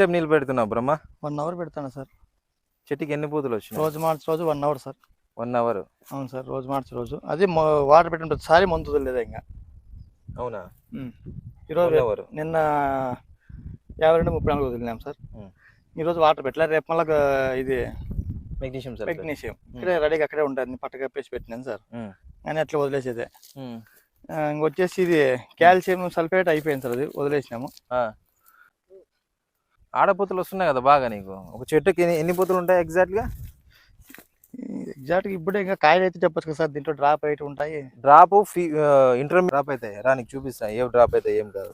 ఎంతసేపు నీళ్ళు పెడుతున్నావు బ్రహ్మ? వన్ అవర్ పెడతాను సార్? చెట్టుకి ఎన్ని పూతలు వచ్చినాయి? రోజు మార్చి రోజు one hour sir. One hour అవును సార్ రోజు మార్చి రోజు. అది వాటర్ పెట్టిన ప్రతిసారి మందు వదిలేదు ఇంకా. అవునా? ఈరోజు నిన్న యాభై రెండు ముప్పై నాలుగు వదిలినాం సార్. ఈరోజు వాటర్ పెట్టలే రేపు మళ్ళీ ఇది మెగ్నీషియం సల్ఫేట్ మెగ్నీషియం ఇక్కడే రెడీగా అక్కడే ఉంటుంది పట్ట కప్పేసి పెట్టినాను సార్. కానీ అట్లా వదిలేసేదే. ఇంకొచ్చేసి ఇది కాల్షియం సల్ఫేట్ అయిపోయింది సార్ అది వదిలేసినాము. ఆడపూతలు వస్తున్నాయి కదా బాగా నీకు? ఒక చెట్టుకి ఎన్ని ఎన్ని పూతలు ఉంటాయి ఎగ్జాక్ట్గా? ఎగ్జాక్ట్గా ఇప్పుడే ఇంకా కాయలు అయితే చెప్పచ్చు కదా సార్ దీంట్లో డ్రాప్ అయితే ఉంటాయి. డ్రాప్ ఫీ ఇంటర్మీడియట్ డ్రాప్ అవుతాయి రా నీకు చూపిస్తా. ఏం డ్రాప్ అవుతాయి ఏం కాదు.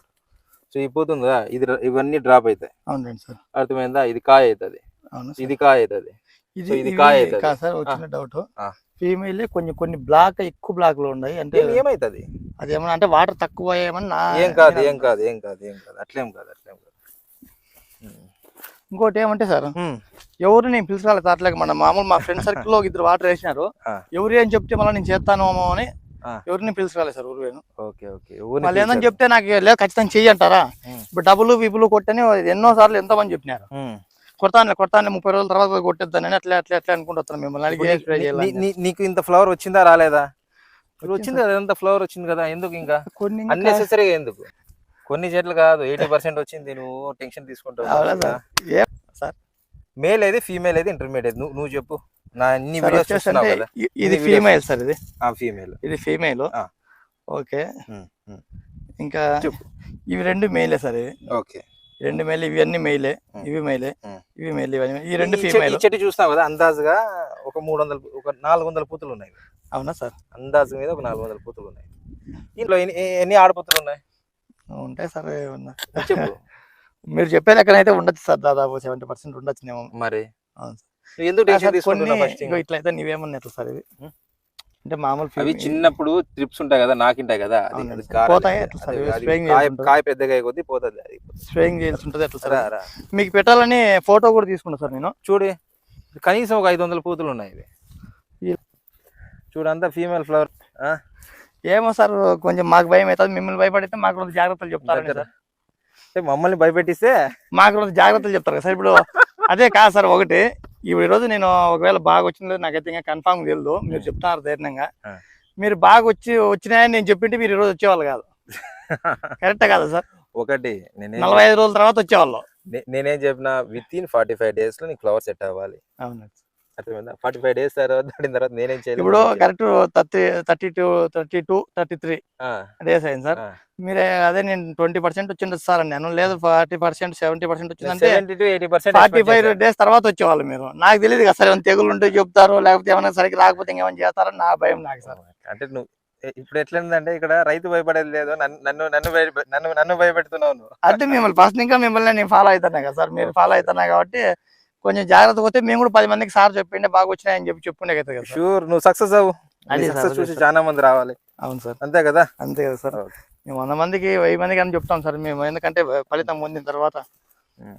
సో ఈ పోతుందా ఇది ఇవన్నీ డ్రాప్ అవుతాయి అవునండి సార్. అర్థమైందా? ఇది కాయ అవుతుంది. అవును. ఇది కాయ అవుతుంది. ఇది ఇది కాయ అవుతుంది. సార్ వచ్చిన డౌట్. ఫీమేల్ కొన్ని కొన్ని బ్లాక్ ఎక్కువ బ్లాక్లో ఉన్నాయి. అంటే ఏమైతుంది? అది ఏమన్నా అంటే వాటర్ తక్కువ ఏమన్నా ఏం కాదు ఏం కాదు ఏం కాదు ఏం కాదు. అట్లేం కాదు అట్లేం కాదు. ఇంకోటి ఏమంటే సార్. ఎవరు నేను పిలిచాలి అట్లకి మన మామూలు మా ఫ్రెండ్ సర్కిల్లో ఇద్దరు వాటర్ వేసినారు. ఎవరు ఏం చెప్తే మళ్ళీ నేను చేస్తాను అని. ఎవరిని పిలిచాలి సార్ ఊరు ఓకే ఓకే మళ్ళీ ఏందని. చెప్తే నాకు లేదు ఖచ్చితంగా చెయ్యి అంటారా. ఇప్పుడు డబ్బులు విపులు కొట్టని ఎన్నో సార్లు ఎంతో మంది చెప్పినారు ఉమ్. కొడతానులే కొడతానులే ముప్పై రోజుల తర్వాత కొట్టేద్దానని అట్లా అట్లా అట్లా అనుకుంటున్నాను మిమ్మల్ని నీకు ఇంత ఫ్లవర్ వచ్చిందా రాలేదా వచ్చింది కదా ఎంత ఫ్లవర్ వచ్చింది కదా ఎందుకు ఇంకా- అన్నెసెసరీగా ఎందుకు కొన్ని చెట్లు కాదు ఎయిటీ పర్సెంట్ వచ్చింది నువ్వు టెన్షన్ తీసుకుంటావు సార్? మేల్ ఏది ఫీమేల్ ఏది ఇంటర్మీడియట్ నువ్వు నువ్వు చెప్పు. నా అన్ని వీడియోస్ చూస్తున్నావు కదా. ఇది ఫీమేల్ సార్ ఇది. ఆ ఫీమేల్ ఇది ఫీమేల్. ఓకే. ఇంకా ఇవి రెండు మేలే సార్ ఇవి ఓకే. రెండు మేలు ఇవి అన్ని మేలే. ఇవి మేలే. ఇవి మేలు ఇవన్నీ ఈ రెండు ఫీమేల్ చెట్టు చూస్తావు కదా అందాజుగా ఒక మూడు వందల ఒక నాలుగు వందల పూతులు ఉన్నాయి. అవునా సార్? అందాజు మీద ఒక నాలుగు వందల పూతులు ఉన్నాయి. ఇంట్లో ఎన్ని ఎన్ని ఆడపూతులు ఉన్నాయి? ఉంటాయి సార్ ఏమన్నా మీరు చెప్పే. లెక్కనైతే ఉండొచ్చు సార్ దాదాపు సెవెంటీ పర్సెంట్ ఉండొచ్చునేమో మరి? ఎందుకు ఇట్లయితే నీవేమన్నా ఎట్లా సార్ ఉం. అంటే మామూలు అవి చిన్నప్పుడు ట్రిప్స్ ఉంటాయి కదా నాకింటాయి కదా కాయ పెద్దగా కొద్దీ పోతుంది అది చేయాల్సి ఉంటుంది ఎట్లా సార్. మీకు పెట్టాలని ఫోటో కూడా తీసుకున్నా సార్ నేను. చూడు కనీసం ఒక ఐదు వందల పూతులు ఉన్నాయి ఇవి. ఈ- చూడు అంతా ఫీమేల్ ఫ్లవర్ ఏమో సార్ కొంచెం మాకు భయం అవుతుంది మిమ్మల్ని భయపడితే మాకు జాగ్రత్తలు దగ్గర. సార్. మమ్మల్ని భయపెట్టిస్తే? మాకు జాగ్రత్తలు చెప్తారు సార్. ఇప్పుడు అదే కాదు సార్ ఒకటి ఇప్పుడు ఈ రోజు నేను ఒకవేళ బాగా వచ్చిందో నాకైతే ఇంకా కన్ఫామ్ తెలియదు మీరు చెప్తున్నారు ధైర్యంగా. మీరు బాగా వచ్చి వచ్చినాయని నేను చెప్పింటే మీరు ఈ రోజు వచ్చేవాళ్ళు కాదు. కరెక్టే కదా సార్? ఒకటి నేనే నలభై ఐదు రోజుల తర్వాత వచ్చేవాళ్ళు. నేనేం చెప్పిన విత్ ఇన్ ఫార్టీ ఫైవ్ డేస్లో నీకు ఫ్లవర్ సెట్ అవ్వాలి. అవును అర్థమైందా? ఫార్టీ ఫైవ్ డేస్ తర్వాత దాటిన తర్వాత నేనేం చేయలేదు. ఇప్పుడు correct thirty thirty two thirty two thirty three days అయింది సార్. మీరే అదే నేను ట్వంటీ పర్సెంట్ వచ్చింది సార్ నేను లేదు ఫార్టీ పర్సెంట్ సెవెంటీ పర్సెంట్ వచ్చిందంటే 70 to 80% percent forty five. Days తర్వాత వచ్చేవాళ్ళు మీరు. నాకు తెలియదు కదా సార్ ఏమైనా తెగులు ఉంటే చెప్తారు లేకపోతే ఏమైనా సరిగ్గా రాకపోతే ఇంకేమైనా చేస్తారని నా భయం నాకు సార్. అంటే నువ్వు ఇప్పుడు ఎట్లుందంటే ఇక్కడ రైతు భయపడేది లేదు. నన్ను నన్ను నన్ను నన్ను భయపెడుతున్నావు అంటే మిమ్మల్ని ఫస్ట్ ఇంకా మిమ్మల్ని నేను ఫాలో అవుతున్నా కదా సార్. మీరు ఫాలో అవుతున్నా కాబట్టి కొంచెం జాగ్రత్త పోతే మేము కూడా పది మందికి సార్ చెప్పిండే బాగా వచ్చినాయని చెప్పి చెప్పుకునే కదా షూర్ నువ్వు సక్సెస్ అవ్వు. సక్సెస్ చూసి. చాలా మంది రావాలి. అవును సార్. అంతే కదా? అంతే కదా సార్. మేము వంద మందికి వెయ్యి మందికి అని చెప్తాం సార్. మేము ఎందుకంటే ఫలితం పొందిన తర్వాత.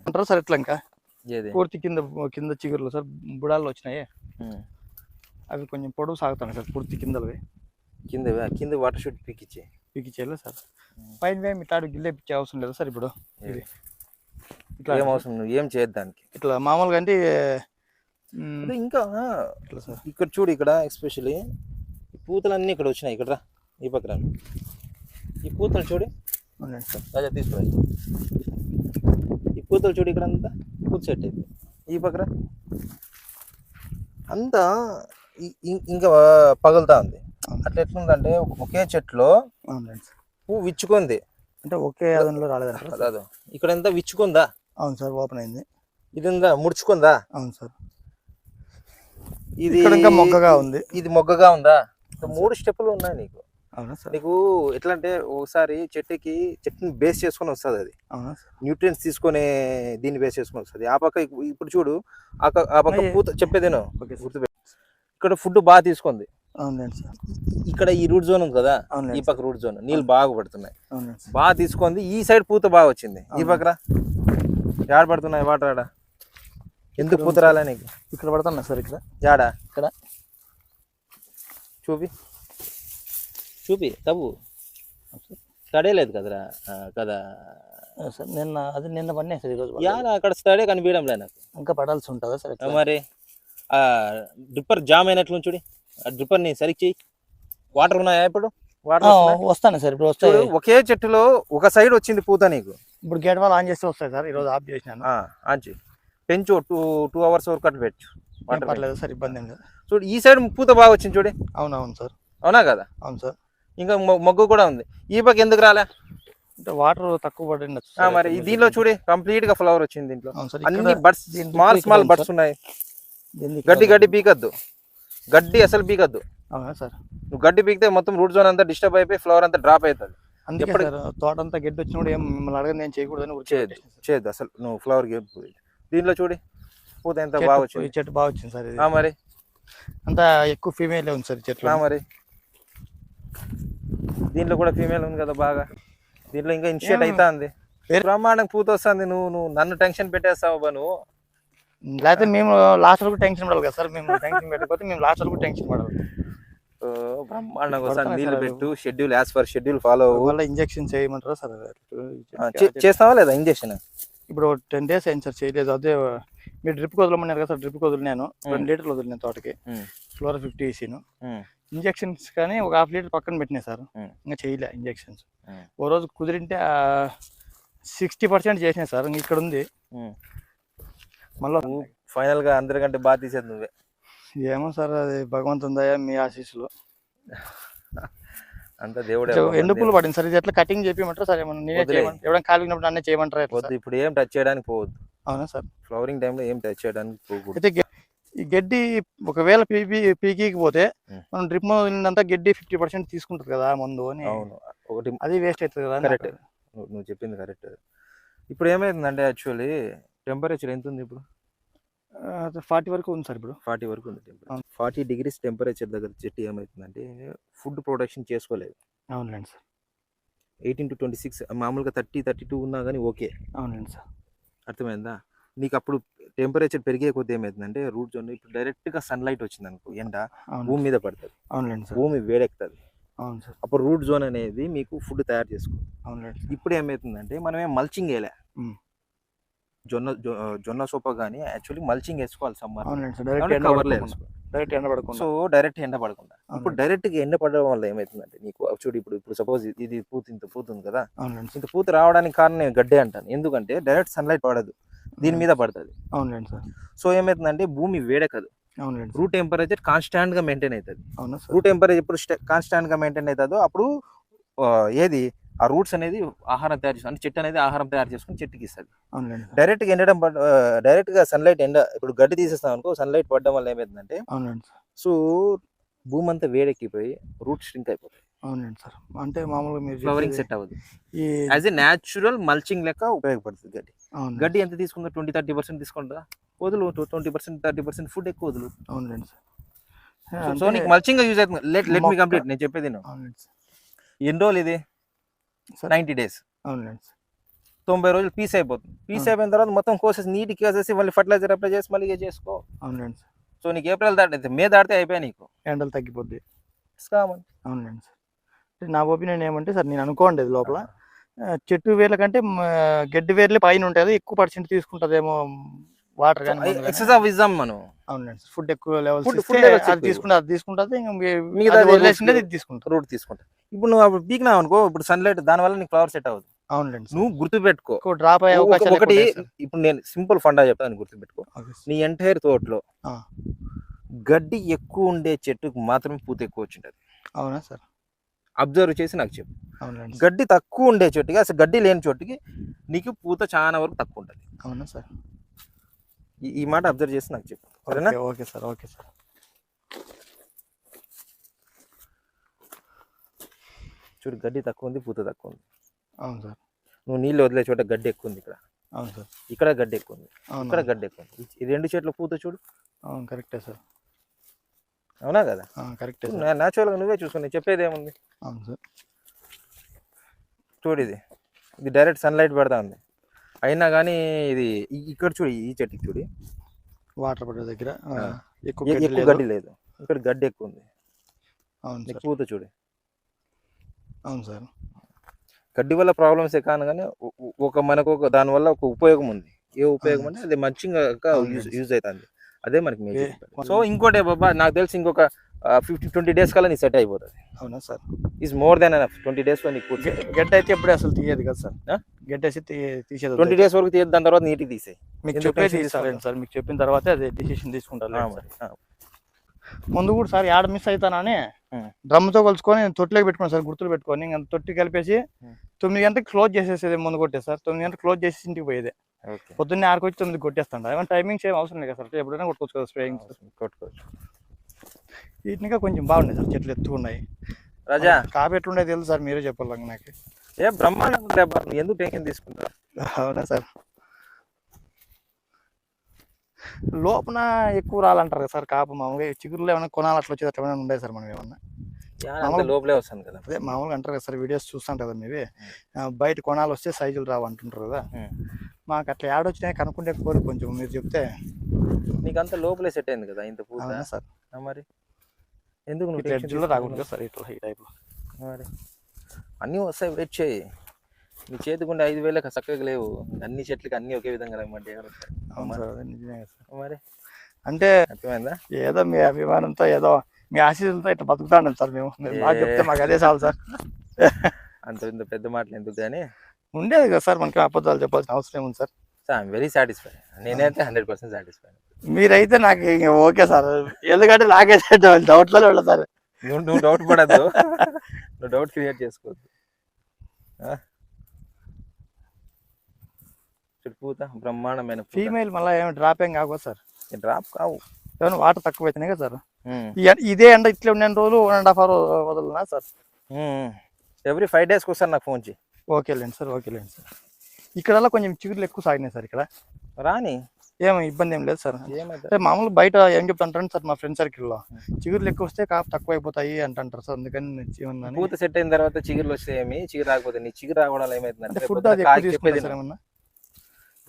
అంటారు సార్ ఇట్లా ఇంకా. పూర్తి కింద కింద చిగురులు సార్. బుడాలు వచ్చినాయి. ఉం. అవి కొంచెం పొడవు సాగుతాను సార్ పూర్తి కిందలవి. కింద కింద వాటర్ షూట్ పీకిచ్చి పీకి చేయలేదు సార్? పైన వేమి ఇట్లా గిల్లే పిచ్చే అవసరం లేదు సార్ ఇప్పుడు. ఇది. ఇట్లా ఏం అవసరం నువ్వు? ఏం చేయదు దానికి? ఇట్లా మామూలుగా అంటే ఇంకా ఇట్లా సార్. ఇక్కడ చూడు ఇక్కడ ఎస్పెషల్లీ ఈ పూతలన్నీ ఇక్కడ వచ్చినాయి ఇక్కడ రా, ఈ పక్కన. ఈ పూతలు చూడు. అవునండి సార్. రాజా తీసుకురా. ఈ పూతలు చూడు ఇక్కడ అంతా పూత సెట్ అయిపోయి ఈ పక్కన. అంతా ఇంకా పగులుతా ఉంది. అట్లా ఎట్లుందంటే ఒకే సార్. పువ్వు విచ్చుకుంది. అంటే ఒకే అదనలో రాలేదంటారు సార్? అదో ఇక్కడ ఎంత విచ్చుకుందా? అవును సార్ ఓపెన్ అయింది. ఇది ఉందా ముడుచుకుందా? అవును సార్. ఇది ఇంకా మొగ్గగా ఉంది. ఇది మొగ్గగా ఉందా? మూడు స్టెప్పులు ఉన్నాయి నీకు. అవునా సార్? నీకు ఎట్లా అంటే ఒకసారి చెట్టుకి చెట్టుని బేస్ చేసుకొని వస్తుంది అది. అవునా న్యూట్రియన్స్ తీసుకొని దీన్ని బేస్ చేసుకొని వస్తుంది. ఆ పక్క ఇప్పు- ఇప్పుడు చూడు ఆ పక్క. పూత చెప్పేదేను గుర్తుపెట్టు ఇక్కడ ఫుడ్ బాగా తీసుకుంది. ఇక్కడ ఈ రూట్ జోన్ ఉంది కదా ఈ పక్క రూట్ జోన్ నీళ్ళు బాగా పడుతున్నాయి. బాగా తీసుకుంది ఈ సైడ్ పూత బాగా వచ్చింది. ఈ. పక్కన యాడ పడుతున్నాయి? వాటర్ ఆడ ఎందుకు పూత రాలే నీకు? ఇక్కడ పడుతున్నా సార్ ఇక్కడ. యాడా? ఇక్కడ. చూపి. చూపి తవ్వు. తడేలేదు కదరా ఆ, కదా? సార్ నిన్న అది నిన్న పడినాయి సార్ ఈరోజు. యాన అక్కడ స్టడీ కనిపించడం లే నాకు. ఇంకా పడాల్సి ఉంటుందా సార్? మరి ఆ డ్రిప్పర్ జామ్ అయినట్లు చూడి. ఆ డ్రిప్పర్ని సరిగ్గా చెయ్యి. వాటర్ ఉన్నాయా ఇప్పుడు? వాటర్ వస్తాను సార్ ఇప్పుడు వస్తాయి. ఒకే చెట్టులో ఒక సైడ్ వచ్చింది పూత నీకు. ఇప్పుడు గేట్ వాళ్ళు ఆన్ చేస్తే వస్తాయి సార్ ఈరోజు ఆఫ్ చేసినాను. ఆ, ఆంచి పెంచు టూ టూ అవర్స్ వరకు అట్లా పెట్టు. వాటర్ పర్లేదు సార్ ఇబ్బంది ఏం లేదు. చూడు ఈ సైడ్ పూత బాగా వచ్చింది చూడు. అవును అవును సార్. అవునా కదా? అవును సార్. ఇంకా మొగ్గు కూడా ఉంది. ఈ పక్క ఎందుకు రాలే? అంటే వాటర్ తక్కువ సార్ మరి దీనిలో చూడు కంప్లీట్గా ఫ్లవర్ వచ్చింది దీంట్లో. అన్ని దీని స్మాల్ స్మాల్ బడ్స్ ఉన్నాయి. గడ్డి గడ్డి పీకద్దు. గడ్డి అసలు పీకద్దు. అవునా సార్. నువ్వు గడ్డి పీకితే మొత్తం రూట్ జోన్ అంతా డిస్టర్బ్ అయిపోయి ఫ్లవర్ అంతా డ్రాప్ అవుతుంది. అందుకే సార్ తోట అంతా గడ్డి వచ్చిన కూడా ఏం మిమ్మల్ని అడగని నేను చేయకూడదని సార్. చేయొద్దు అసలు. నువ్వు ఫ్లవర్ దీనిలో చూడి పూత ఎంత బాగా ఈ వచ్చింది. చెట్టు బాగా వచ్చింది సార్ ఇది. మరి. అంతా ఎక్కువ ఫీమేల్ ఉంది సార్ ఈ చెట్లు మరి. దీంట్లో కూడా ఫీమేల్ ఉంది కదా బాగా. దీంట్లో ఇంకా ఇనిషియేట్ అవుతా ఉంది బ్రహ్మాండం పూత వస్తుంది. నువ్వు నువ్వు నన్ను టెన్షన్ పెట్టేస్తావు బా నువ్వు. లేకపోతే మేము లాస్ట్ వరకు టెన్షన్ పడాలి కదా సార్. మేము టెన్షన్ పెట్టకపోతే మేము లాస్ట్ వరకు టెన్షన్ పడాలి. బ్రహ్మాండంగా సార్. పెట్టు schedule as per schedule follow వల్ల ఇంజెక్షన్ చేయమంటారా సార్? చేస్తావా లేదా ఇంజక్షన్ ఇప్పుడు టెన్ డేస్ అయింది సార్ చేయలేదు. అదే మీరు డ్రిప్ వదలమన్నారు కదా సార్ డ్రిప్ వదిలినాను రెండు లీటర్లు వదిలినాను తోటకి. ఫ్లోర్ ఫిఫ్టీ వేసాను ఇంజెక్షన్స్ కానీ ఒక హాఫ్ లీటర్ పక్కన పెట్టినాయి సార్. ఇంకా చేయలే ఇంజెక్షన్స్. ఓ రోజు కుదిరింటే సిక్స్టీ పర్సెంట్ చేసినాయి సార్. ఇంక ఇక్కడ ఉంది మళ్ళీ ఫైనల్గా అందరికంటే బాగా తీసేది నువ్వే. ఏమో సార్ అది భగవంతుని దయ మీ ఆశీస్సులు. అంత దేవుడే ఎండు పూలు పడింది సార్? ఇది ఎట్లా కటింగ్ చేయమంటారా సార్? ఏమన్నా నేనే. చేయమంటారు ఎవరైనా కాలిగినప్పుడు అన్నీ చేయమంటారా? ఇప్పుడు ఏం టచ్ చేయడానికి పోవద్దు. అవునా సార్? ఫ్లవరింగ్ టైంలో ఏం టచ్ చేయడానికి పోకూడదు. అయితే ఈ గడ్డి ఒకవేళ పీపీ పీకీకి పోతే. మనం డ్రిప్ వదిలినంత గడ్డి ఫిఫ్టీ పర్సెంట్ తీసుకుంటుంది కదా మందు అని. అవును ఒకటి అది వేస్ట్ అవుతుంది కదా నువ్వు నువ్వు చెప్పింది కరెక్ట్ ఇప్పుడు ఏమైందంటే యాక్చువల్లీ టెంపరేచర్ ఎంత ఉంది ఇప్పుడు? ఫార్టీ వరకు ఉంది సార్ ఇప్పుడు. ఫార్టీ వరకు ఉంది టెంపరేచర్. ఫార్టీ డిగ్రీస్ టెంపరేచర్ దగ్గర చెట్టు ఏమవుతుందంటే ఫుడ్ ప్రొడక్షన్ చేసుకోలేదు. అవునులేండి sir. Eighteen to twenty six మామూలుగా థర్టీ థర్టీ టూ ఉన్నా కానీ ఓకే. అవునులేండి సార్. అర్థమైందా? నీకు అప్పుడు టెంపరేచర్ పెరిగే కొద్ది ఏమవుతుందంటే రూట్ జోన్ ఇప్పుడు డైరెక్ట్గా సన్లైట్ వచ్చింది అనుకో ఎండ భూమి మీద పడుతుంది. అవునులేండి సార్. భూమి వేడెక్కుతుంది. అవును సార్. అప్పుడు రూట్ జోన్ అనేది మీకు ఫుడ్ తయారు చేసుకో. అవునులేండి ఇప్పుడు ఏమవుతుందంటే మనం ఏం మల్చింగ్ వేయలే. జొన్న జొన్న సోప కానీ యాక్చువల్లీ మల్చింగ్ వేసుకోవాలి సమ్మర్. డైరెక్ట్ ఎండ పడకుండా. డైరెక్ట్ ఎండ పడకుండా. సో డైరెక్ట్ ఎండ పడకుండా. ఇప్పుడు. డైరెక్ట్గా ఎండ పడడం వల్ల ఏమవుతుందంటే నీకు చూడు ఇప్పుడు ఇప్పుడు సపోజ్ ఇది పూత ఇంత పూత ఉంది కదా. ఇంత పూత రావడానికి కారణం నేను గడ్డే అంటాను. ఎందుకంటే డైరెక్ట్ సన్లైట్ పడదు. దీని మీద పడుతుంది. అవునులేండి సార్. సో ఏమవుతుందంటే భూమి వేడెక్కదు. అవునులేండి సార్. రూట్ టెంపరేచర్ కాన్స్టాంట్గా మెయింటైన్ అవుతుంది రూట్ టెంపరేచర్ ఎప్పుడు కాన్స్టాంట్గా మెయింటైన్ అవుతుందో అప్పుడు ఏది? ఆ రూట్స్ అనేది ఆహారం తయారు చేసుకుని అంటే చెట్టు అనేది ఆహారం తయారు చేసుకుని చెట్టుకి ఇస్తుంది. డైరెక్ట్గా ఎండడం డైరెక్ట్గా సన్లైట్ ఎండ ఇప్పుడు గడ్డి తీసేస్తాం అనుకో సన్లైట్ పడడం వల్ల సార్. సో భూమి అంతా వేడెక్కిపోయి రూట్ స్ట్రింక్ అయిపోతాయి. అవునులేండి సార్. అంటే మామూలుగా మీరు ఫ్లవరింగ్ సెట్ అవ్వదు. ఈ యాజ్ ఎ న్యాచురల్ మల్చింగ్ లెక్క ఉపయోగపడుతుంది గడ్డి. గడ్డి ఎంత తీసుకుందో ట్వంటీ థర్టీ పర్సెంట్ తీసుకుంటా వదులు twenty percent thirty percent food ఎక్కువ వదులు. అవునులేండి సార్. సో నీకు మల్చింగ్ యూజ్ అవుతుంది. లెట్ లెట్ మీ కంప్లీట్ నేను చెప్పేది ఎన్ని రోజులు ఇది? Ninety days. అవునులేండి సార్. తొంభై రోజులు పీస్ అయిపోతుంది. పీస్. అయిపోయిన తర్వాత మొత్తం కోసెస్ నీట్ కేసేసి మళ్ళీ ఫర్టిలైజర్ అప్లై చేసి మళ్ళీ చేసుకో. అవునులేండి సార్. సో నీకు ఏప్రిల్ దాటితే మే దాటితే అయిపోయా నీకు. ఎండలు తగ్గిపోద్ది. అవునులేండి సార్. నా ఒపీనియన్ ఏమంటే సార్ నేను అనుకోండి లోపల చెట్టు వేర్ల కంటే గడ్డి వేర్లే పైన ఉంటుంది ఎక్కువ పర్సెంట్ తీసుకుంటుందేమో వాటర్ కానీ ఎక్సెస్ ఆఫ్ మనం అవునండి ఫుడ్ ఎక్కువ లెవెల్స్ అది. తీసుకుంటే అది తీసుకుంటుంది ఇంకా మిగతా ఇది తీసుకుంటారు. రూట్ తీసుకుంటా ఇప్పుడు నువ్వు అప్పుడు పీకినావు అనుకో ఇప్పుడు సన్లైట్ దాని వల్ల నీకు ఫ్లవర్ సెట్ అవ్వదు. అవునులేండి నువ్వు గుర్తు పెట్టుకో ఎక్కువ డ్రాప్ అయ్యే అవకాశాలు ఒకటి. ఇప్పుడు నేను సింపుల్ ఫండా చెప్తాను గుర్తు పెట్టుకో ఓకే సార్. నీ ఎంటైర్ తోటలో. గడ్డి ఎక్కువ ఉండే చెట్టుకు మాత్రమే పూత ఎక్కువ వచ్చింటది. అవునా సార్? అబ్జర్వ్ చేసి నాకు చెప్పు. అవునండి. గడ్డి తక్కువ ఉండే చోటుకి అసలు గడ్డి లేని చోటుకి నీకు పూత చాలా వరకు తక్కువ ఉంటుంది. అవునా సార్? ఈ- మాట అబ్జర్వ్ చేసి నాకు చెప్పు. Okay sir okay sir. చూడు గడ్డి తక్కువ ఉంది పూత తక్కువ ఉంది. అవును సార్. నువ్వు నీళ్ళు వదిలే చోట గడ్డి ఎక్కువ ఉంది ఇక్కడ. అవును సార్. ఇక్కడ గడ్డి ఎక్కువ ఉంది. ఇక్కడ గడ్డి ఎక్కువ ఉంది. ఈ- రెండు చెట్ల పూత చూడు. అవును కరెక్టే సార్. అవునా కదా? కరెక్టే సార్. న్యాచురల్గా నువ్వే చూసుకుని చెప్పేది ఏముంది? అవును సార్. చూడు ఇది. ఇది డైరెక్ట్ సన్లైట్ పడతా ఉంది. అయినా కానీ ఇది ఇక్కడ చూడు ఈ చెట్టుకి చూడు. వాటర్ పడే దగ్గర. ఎక్కువ గడ్డి లేదు. ఇక్కడ గడ్డి ఎక్కువ ఉంది. అవును పూత చూడు. అవును సార్. గడ్డి వల్ల ప్రాబ్లమ్స్ కాను కానీ ఒక మనకు ఒక దాని వల్ల ఒక ఉపయోగం ఉంది. ఏ ఉపయోగం అంటే అది మంచిగా. యూజ్ యూజ్ అవుతుంది అదే మనకి మేజర్ సో ఇంకోటి బాబా నాకు తెలిసి ఇంకొక ఫిఫ్టీ ట్వంటీ డేస్ కల్లా నీకు సెట్ అయిపోతుంది. అవునా sir? Is more than enough twenty డేస్లో నీకు గె- గడ్డ అయితే ఎప్పుడే అసలు తీయదు కదా సార్? గడ్డ అయితే తీసేది ట్వంటీ. డేస్ వరకు తీయద్దు దాని తర్వాత నీట్గా తీసేయి. మీకు ఎందుకు చెప్పే tension తీస్తాను సార్ మీకు చెప్పిన తర్వాత అదే డిసిషన్ తీసుకుంటాను. ముందు కూడా సార్ యాడ మిస్ అవుతానని. డ్రమ్తో కొలుచుకొని తొట్టిలోకి పెట్టుకున్నాను సార్ గుర్తులు పెట్టుకొని. ఇంకా తొట్టి కలిపేసి. తొమ్మిది గంటలకు క్లోజ్ చేసేసేది ముందు కొట్టే సార్. తొమ్మిది గంటలకు క్లోజ్ చేసి ఇంటికి పోయేది. పొద్దున్నే ఆరుకు వచ్చి తొమ్మిది కొట్టేస్తాను ఏమైనా టైమింగ్స్ ఏం అవసరం లేదు సార్. ఎప్పుడైనా కొట్టుకోవచ్చు కదా స్ప్రేయింగ్ కొట్టుకోవచ్చు. వీటినిగా కొంచెం బాగున్నాయి సార్ చెట్లు ఎత్తుకున్నాయి రాజా. కాపు ఎట్లుండే తెలుసు సార్ మీరే చెప్పాలి నాకు. ఏ నువ్వు ఎందుకు టెన్షన్ తీసుకుంటావు? అవునా సార్. లోపల ఎక్కువ రాలంటారు కదా సార్? కాపు మామూలుగా చిగురులో ఏమైనా కొనాలి అట్లా వచ్చేది అట్లా ఏమైనా ఉండే సార్ మనం ఏమన్నా? లోపలే వస్తుంది కదా. అదే మామూలుగా అంటారు కదా సార్ వీడియోస్ చూస్తాం కదా మీవి. బయట కొనాలి వస్తే సైజులు రావు అంటుంటారు కదా. మాకు అట్లా యాడొచ్చినాయి కనుక్కుంటే కోరి కొంచెం మీరు చెప్తే. నీకు అంత లోపలే సెట్ అయింది కదా ఇంత పూత? సార్? మరి. ఎందుకు నువ్వు? కదా సార్ ఇట్లా ఈ టైప్లో. మరి. అన్నీ వస్తాయి వెయిట్ చేయి. నీ చేతికుండే ఐదు వేలకు చక్కగా లేవు. అన్ని చెట్లకి అన్ని ఒకే విధంగా ఎవరు సార్ సార్. మరి? అంటే అర్థమైందా? ఏదో మీ అభిమానంతో ఏదో మీ ఆశీస్సులతో ఇట్లా బతుకుతాను సార్ మేము. బాగా చెప్తే మాకు అదే చాలు సార్. అంత ఇంత పెద్ద మాటలు ఎందుకు కానీ? ఉండేది కదా సార్ మనకి అబద్ధాలు చెప్పాల్సిన అవసరం ఉంది సార్? ఐఎమ్ వెరీ సాటిస్ఫై నేనైతే హండ్రెడ్ పర్సెంట్ సాటిస్ఫై మీరైతే నాకు ఓకే సార్. ఎందుకంటే నాకే డౌట్లో ఉండదు సార్. నువ్వు నువ్వు డౌట్ పడద్దు. నువ్వు డౌట్ క్రియేట్ చేసుకోవద్దు. ఆ? చూడు పూత బ్రహ్మాండమైన ఫీమేల్ మళ్ళీ ఏమి డ్రాప్ ఏం కాకూడదు సార్. డ్రాప్ కావు. ఏమైనా వాటర్ తక్కువ అవుతున్నాయి కదా సార్. ఇదే ఎండ ఇట్లా ఉన్న రోజులు వన్ అండ్ హాఫ్ అవర్ వదలనా సార్. ఎవ్రీ ఫైవ్ డేస్కి వస్తారు నాకు ఫోన్ చేయి. ఓకేలేండి సార్ ఓకేలేండి సార్. ఇక్కడ కొంచెం చిగురులు ఎక్కువ సాగినాయి సార్ ఇక్కడ? రాని. ఏం ఇబ్బంది ఏం లేదు సార్. ఏమైతే మామూలు బయట ఏం చెప్తుంటారు సార్ మా ఫ్రెండ్ సర్కిల్లో? చిగురులు ఎక్కువ వస్తే కాపు తక్కువ అయిపోతాయి అంటుంటారు సార్ అందుకని పూత సెట్ అయిన తర్వాత చిగురులు వస్తే ఏమి? చిగురు రాకపోతే నీ చిగురు రావడం ఏమైతుందంటే ఫుడ్ అది చెప్పేది. ఏమన్నా?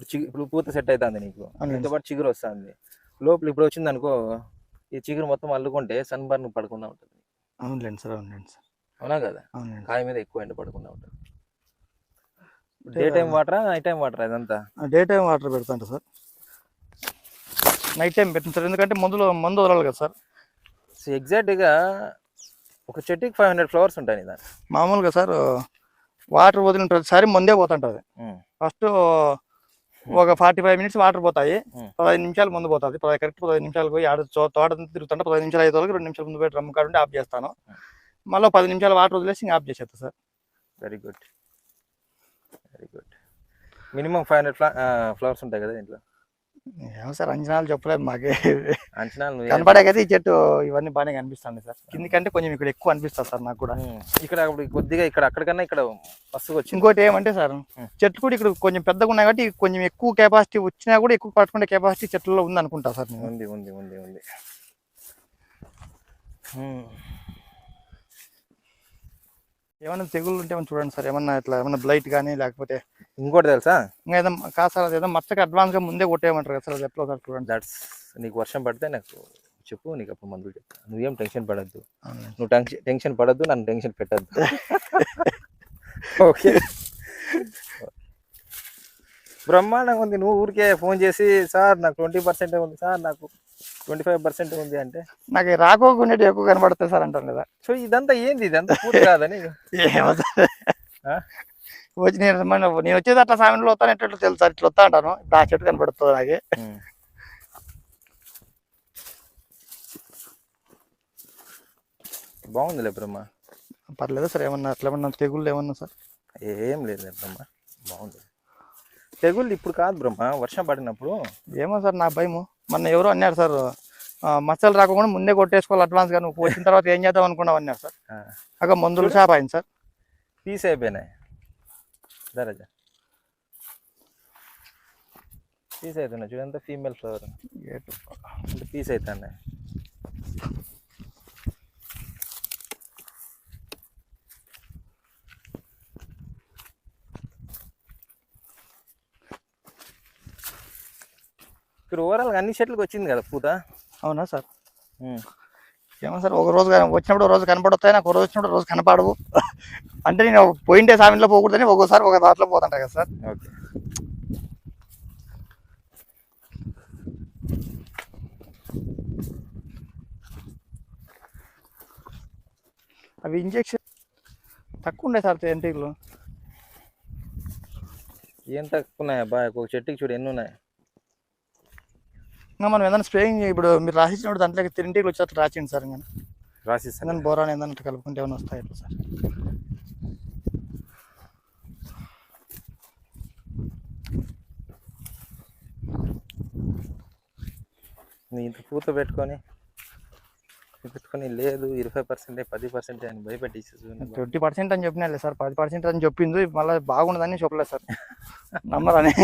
ఇప్పుడు ఇప్పుడు పూత సెట్ అవుతుంది నీకు. దీంతో పాటు చిగురు వస్తుంది. లోపల ఇప్పుడు వచ్చింది అనుకో ఈ చిగురు మొత్తం అల్లుకుంటే సన్ బర్న్ పడకుండా ఉంటుంది. అవునులేండి సార్ అవునులేండి సార్. అవునా కదా? కాయ మీద ఎక్కువ ఎండ పడకుండా ఉంటుంది. డే టైం వాటరా నైట్ టైం వాటరా ఇదంతా? డే టైం వాటర్ పెడతాంట సార్. నైట్ టైం పెట్టండి సార్ ఎందుకంటే మందులో మందు వదలాలి కదా సార్. సో ఎగ్జాక్ట్గా ఒక చెట్టుకి ఫైవ్ హండ్రెడ్ ఫ్లవర్స్ ఉంటాయి నీ దాంట్లో మామూలుగా సార్ వాటర్ వదిలిన ప్రతిసారి ముందే పోతుంటుంది. ఫస్ట్ ఒక ఫార్టీ ఫైవ్ మినిట్స్ వాటర్ పోతాయి. పదహైదు నిమిషాలు ముందు పోతుంది. పదహైదు కరెక్ట్ పదహైదు నిమిషాలు పోయి ఆడ తోట తిరుగుతుంటే పదహైదు నిమిషాలు ఐదు వరకు రెండు నిమిషాలు ముందు పోయి డ్రమ్ కాడుంటే ఆఫ్ చేస్తాను. మళ్ళీ పది నిమిషాలు వాటర్ వదిలేసి ఆఫ్ చేసేస్తా sir. Very good very good minimum five hundred ఫ్లా flowers ఉంటాయి కదా దీంట్లో? ఏమో సార్ అంచనాలు చెప్పలేదు మాకే. అంచనాలు కదా ఈ చెట్టు ఇవన్నీ బాగానే కనిపిస్తుంది సార్. కిందికంటే కొంచెం ఇక్కడ ఎక్కువ అనిపిస్తుంది సార్ నాకు కూడా. ఇక్కడ కొద్దిగా ఇక్కడ అక్కడికన్నా ఇక్కడ మస్తుగా వచ్చింది. ఇంకోటి ఏమంటే సార్. చెట్లు కూడా ఇక్కడ కొంచెం పెద్దగా ఉన్నాయి కాబట్టి కొంచెం ఎక్కువ కెపాసిటీ వచ్చినా కూడా ఎక్కువ పట్టుకునే కెపాసిటీ చెట్లలో ఉంది అనుకుంటా సార్ ఉంది ఉంది ఉంది ఉంది. ఏమైనా తెగుళ్ళు ఉంటే ఏమైనా చూడండి సార్ ఏమన్నా ఇట్లా ఏమన్నా బ్లైట్ కానీ లేకపోతే ఇంకోటి తెలుసా? ఇంకా ఏదో సార్ అదేదో మచ్చకి అడ్వాన్స్గా ముందే కొట్టేయమంటారు కదా సార్ ఎట్లా సార్ చూడండి. దట్స్ నీకు వర్షం పడితే నాకు చెప్పు నీకు అప్పుడు మందులు చెప్తా. నువ్వేం టెన్షన్ పడద్దు. నువ్వు టెన్షన్ టెన్షన్ పడద్దు నన్ను టెన్షన్ పెట్టద్దు. ఓకే. బ్రహ్మాండంగా ఉంది. నువ్వు ఊరికే ఫోన్ చేసి సార్ నాకు ట్వంటీ పర్సెంట్ ఉంది సార్ నాకు ట్వంటీ ఫైవ్ పర్సెంట్ ఉంది అంటే. నాకు రాకోకుండా ఎక్కువ కనబడతాయి సార్ అంటారు కదా. సో ఇదంతా ఏంది? ఇదంతా పూర్తి కాదని? వచ్చి నేను నేను వచ్చేది అట్లా సామెన్లో వస్తాను ఎట్లా తెలుసు. సార్ ఇట్లా వస్తా అంటాను. ఇప్పుడు ఆ చెట్టు కనబడుతుంది నాకే. బాగుందిలే బ్రహ్మ. పర్లేదు సార్ ఏమన్నా అట్లా ఏమన్నా తెగుళ్ళు ఏమన్నా సార్? ఏం లేదు బ్రహ్మ. బాగుంది. తెగుళ్ళు ఇప్పుడు కాదు బ్రహ్మ. వర్షం పడినప్పుడు. ఏమో సార్ నా భయము. మొన్న ఎవరో అన్నారు సార్ మచ్చలు రాకుండా ముందే కొట్టేసుకోవాలి అడ్వాన్స్గా. నువ్వు వచ్చిన తర్వాత ఏం చేద్దాం అనుకున్నావు అన్నారు సార్. అక్కడ మందులు షాప్ అయింది సార్. పీస్ అయిపోయినాయి. దరజా పీస్ అవుతున్నాయి చూడంతా ఫీమేల్ ఫ్లవర్ అంటే పీస్ అవుతున్నాయి? ఇక్కడ ఓవరాల్ అన్ని చెట్లకు వచ్చింది కదా పూత? అవునా సార్. ఏమో సార్ ఒక రోజు వచ్చినప్పుడు ఒక రోజు కనపడతాయి నాకు ఒక రోజు వచ్చినప్పుడు రోజు కనపడవు. అంటే నేను పోయింటే సామిలో పోకూడదని ఒక్కోసారి ఒక దాంట్లో పోతుంటా కదా సార్. ఓకే. అవి ఇంజెక్షన్ తక్కువ ఉండే సార్ ఎంటీలు ఏం తక్కువ ఉన్నాయి అబ్బా ఒక చెట్టుకి చూడు ఎన్ని ఉన్నాయి? ఇంకా మనం ఏదైనా స్ప్రేయింగ్ ఇప్పుడు మీరు రాసిచ్చినప్పుడు దాంట్లోకి తిరింటికి వచ్చేటట్టు రాసిండి సార్ ఇంకా. రాసిస్తాను. ఏదైనా బోరాన్ ఏదైనా కలుపుకుంటే ఏమైనా వస్తాయి అట్లా సార్? ఇంత పూత పెట్టుకొని పెట్టుకొని లేదు ఇరవై పర్సెంట్ పది పర్సెంట్ అని భయపెట్టేసి ట్వంటీ పర్సెంట్ అని చెప్పినా సార్. పది పర్సెంట్ అని చెప్పింది మళ్ళీ బాగుండదని చెప్పలేదు సార్. నమ్మరని.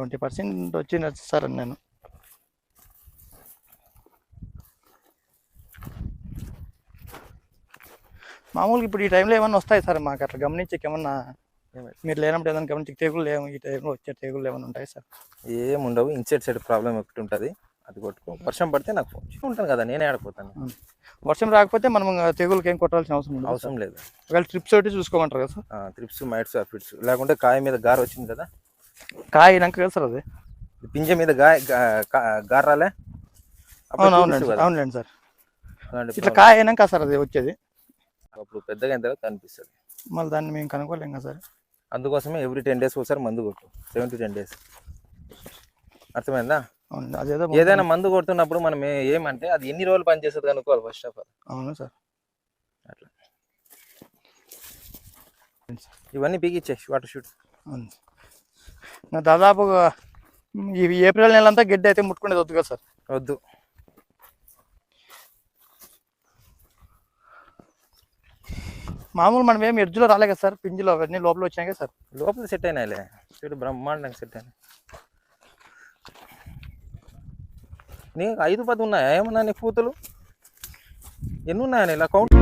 ట్వంటీ పర్సెంట్ వచ్చింది సార్ నేను మామూలుగా ఇప్పుడు ఈ టైంలో ఏమన్నా వస్తాయి సార్ మాకు అట్లా గమనించక ఏమన్నా? మీరు లేనప్పుడు ఏదైనా గమనించి తెగులు ఏమో ఈ టైంలో వచ్చే తెగులు ఏమైనా ఉంటాయి సార్? ఏం ఉండవు. ఇన్సైడ్ సైడ్ ప్రాబ్లం ఒకటి ఉంటుంది. అది కొట్టుకో. వర్షం పడితే నాకు. ఉంటాను కదా నేనే ఆడిపోతాను. వర్షం రాకపోతే మనం తెగులకి ఏం కొట్టాల్సిన అవసరం లేదు అవసరం లేదు. ఒకవేళ ట్రిప్స్ ఒకటి చూసుకోమంటారు కదా సార్. త్రిప్స్ మైట్స్ ఫిట్స్ లేకుంటే కాయ మీద గారు వచ్చింది కదా కాయ అయినాక కదా సార్ అది పింజ మీద గాయ గా- గా- గార రాలే అప్పుడు అవును అవునండి సార్. అవునులేండి సార్ ఇట్లా. కాయ అయినాక సార్ అది వచ్చేది అప్పుడు పెద్దగా అయిన తర్వాత కనిపిస్తుంది మళ్ళీ దాన్ని మేము కనుక్కోలేం కదా సార్ అందుకోసమే ఎవ్రీ టెన్ డేస్ ఒకసారి మందు కొట్టు సెవెన్ టు టెన్ డేస్ అర్థమైందా అదేదో ఏదైనా మందు కొడుతున్నప్పుడు మనం ఏమంటే అది ఎన్ని రోజులు పనిచేస్తుంది కనుక్కోవాలి ఫస్ట్ ఆఫ్ ఆల్ అవును సార్ అట్లా ఇవన్నీ పీకిచ్చే వాటర్ షూట్ అవును ఈ ఏప్రిల్ నెల అంతా గడ్డి అయితే ముట్టుకునేది వద్దు కదా సార్. వద్దు. మామూలు మనం ఏం ఎడ్జ్లో రాలే కదా సార్? పింజిలో అవన్నీ లోపల వచ్చినాయి కదా సార్. లోపల సెట్ అయినాయిలే. చూడు బ్రహ్మాండంగా సెట్ అయినాయి. నీకు ఐదు పది ఉన్నాయా? ఏమన్నా నీ పూతలు? ఎన్ని ఉన్నాయని ఇలా కౌంట్